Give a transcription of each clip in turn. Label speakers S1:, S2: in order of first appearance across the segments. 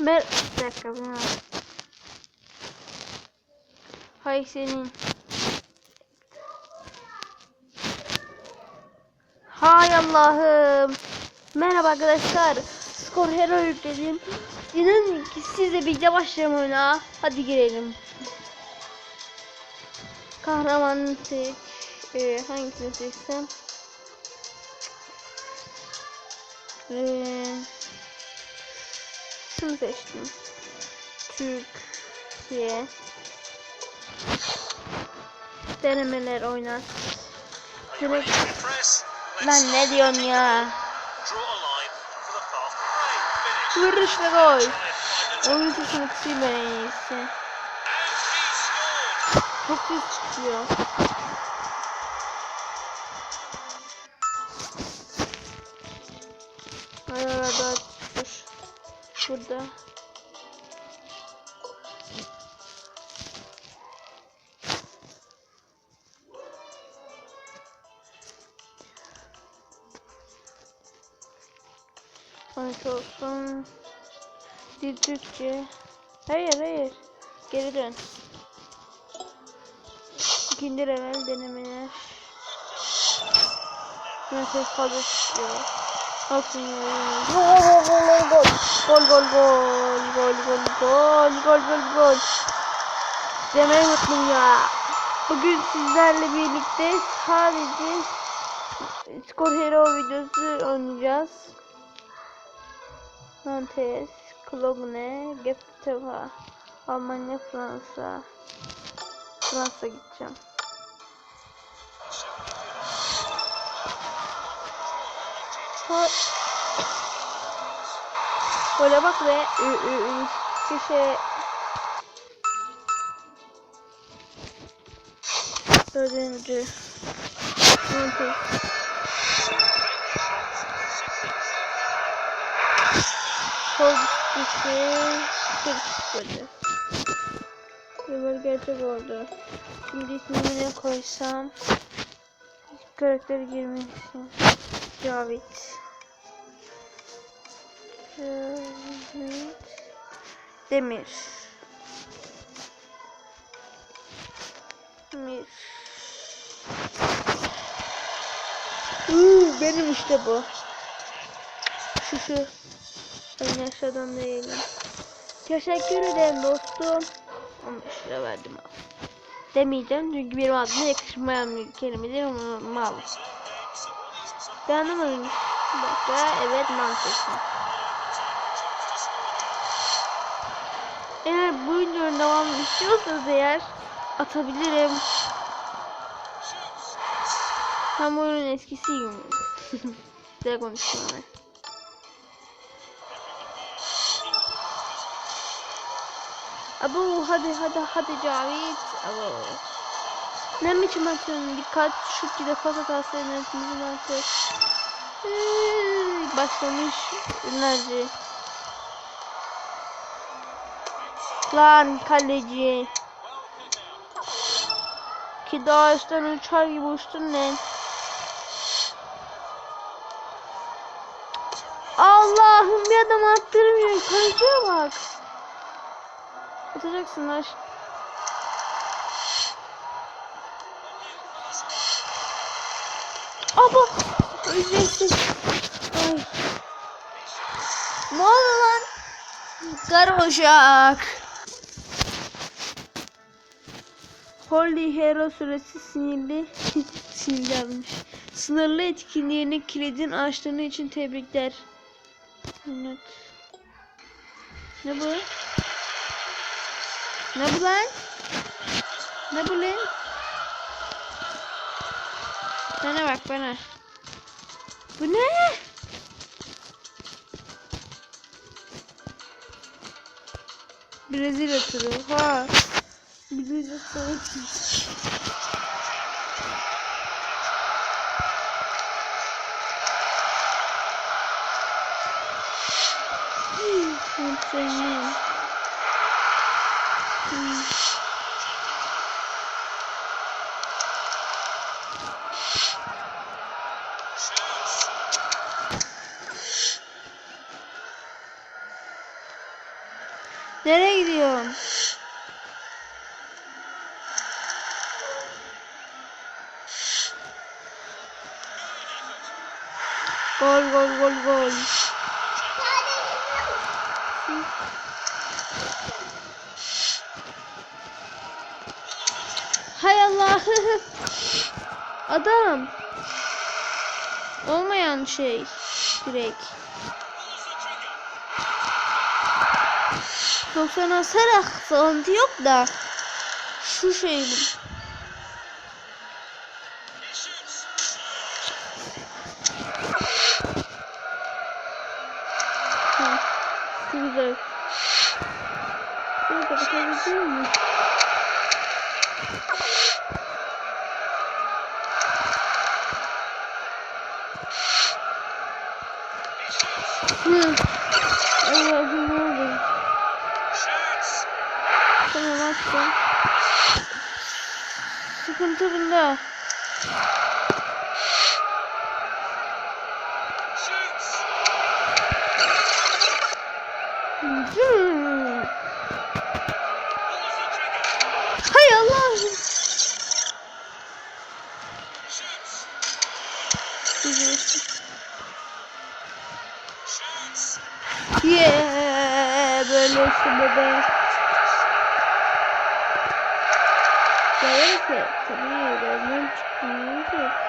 S1: Mer bir dakika bunu. Hay senin. Hay Allah'ım. Merhaba arkadaşlar. Skor Hero yükledim. İnanın ki sizle birlikte başlayalım oyuna. Hadi girelim. Kahramanı seç. Ee, hangisini seçsem? Ee, şunu seçtim. Türkiye denemeler oynar. Direkt ben ne diyorsun ya? Vuruş ve gol. Oyun sesini kısayım en iyisi. Çok iyi çıkıyor. Hayır, hayır, Burada. Maç olsun. Dil. Hayır hayır. Geri dön. İkinci level denemeler. Yine ses fazla çıkıyor. Olsun ya. Gol gol gol gol gol gol gol gol gol gol gol Demeyi unuttum ya. Bugün sizlerle birlikte sadece Skor Hero videosu oynayacağız. Nantes, Klogne, Getafe, Almanya, Fransa. Fransa gideceğim. Ha. Böyle bak ve ü ü ü köşe dördüncü. Sol dişi bir çıkmadı. Böyle gerçek oldu. Şimdi ismini ne koysam karakteri girmesin. Cavit. Demir. Demir. Uuu benim işte bu. Şu şu. Ben aşağıdan değilim. Teşekkür ederim dostum. 15 lira verdim al. Demeyeceğim çünkü benim adıma yakışmayan bir kelime değil mi? Mal. Beğendim oyunu. Bir dakika. Evet mantıklı. Eğer bu videonun devamını istiyorsanız eğer atabilirim. Bu oyunun eskisiyim. Size konuşuyorum ben. Abo hadi hadi hadi Cavit. Abo. Ne biçim atıyorsun? Dikkat şut gibi pas hatası yönetimizin artık. Başlamış enerji. Lan kaleci. Ki daha üstten uçar gibi uçtun lan. Allah'ım bir adam attırmıyor. Kaleciye bak. Atacaksın lan. Aba! Ücretsiz. Ay. Ne oldu lan? Karmaşak. Holy Hero süresi sinirli sinirlenmiş. Sınırlı etkinliğini kilidin açtığını için tebrikler. Evet. Ne bu? Ne bu lan? Ne bu lan? Bana bak bana. Bu ne? Brezilya turu. Ha.
S2: Birinci
S1: soru Kontrolü. Gol gol gol gol. Hay Allah. Adam. Olmayan şey. Direkt. Yoksa nasarak sıkıntı yok da. Şu şey bu. Güzel. Şunu kapatabilir miyim? Hı. Allah'ım ne oldu? Tamam açtım. Sıkıntı bunda. Hay Allah.
S2: Shoots.
S1: Güzel.
S2: Shoots.
S1: Yeah, böyle işte bebe. Böyle ki tabii benim çıkmıyor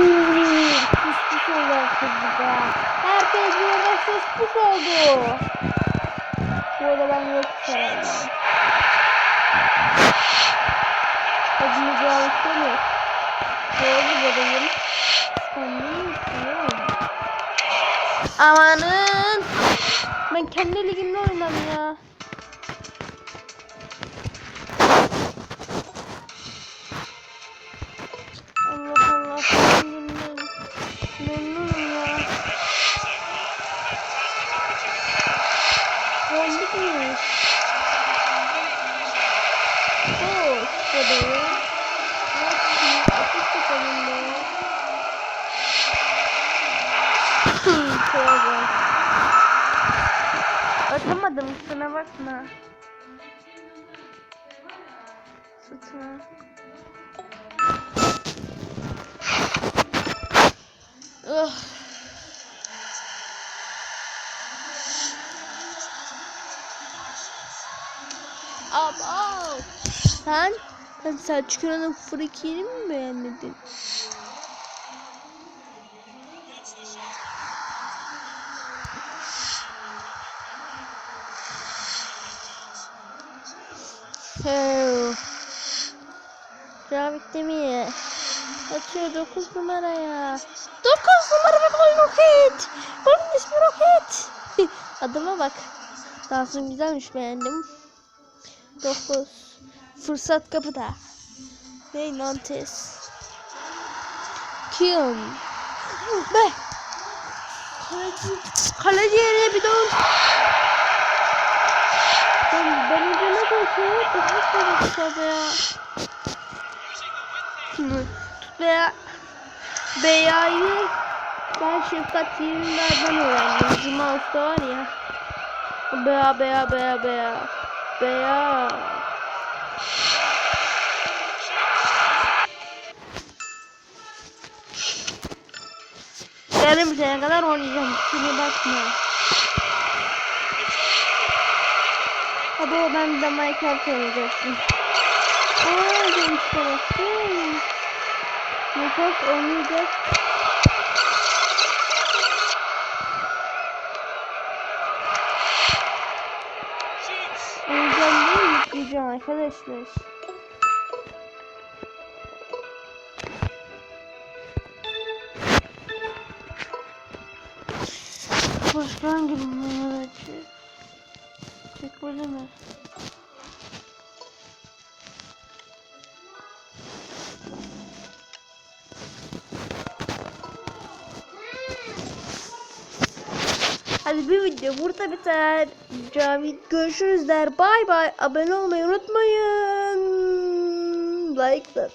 S1: Pus pus oldu burada. Herkes burada sus pus oldu. Bu arada ben yok sayarım. Adını cevapta mı? Doğru bebeğim. Sandım Amanın. Ben kendi ligimde oynarım ya. Oh, be. Tövbe. Atamadım kusura bakma. Sıtma. Ugh. Abo. Sen, sen Selçuk İnan'ın frikini mi beğenmedin? Bitti mi? Atıyor 9 numaraya. 9 numara ve gol roket. Golün ismi roket. Adıma bak. Dansın güzelmiş beğendim. 9. Fırsat kapıda. Ve Nantes. Kim? Be. Kaleci. Kaleci yere bir dön. Ben, ben önce ne koşuyor? Daha sonra ya. Tut veya Beya'yı ben Şefkat Yerinler'den öğrendim. Cuma Usta var ya. Beya beya beya beya. Beya. Yarın bir sene kadar oynayacağım. Kusura bakma. Hadi o ben de Minecraft oynayacaktım. Aa genç tarafı. Minecraft oynayacak. Oynayacağım değil yükleyeceğim arkadaşlar. başkan gibi mümkün. Tek böyle mi? Hadi bir video burada biter. Cami görüşürüz der. Bay bay. Abone olmayı unutmayın. Like that.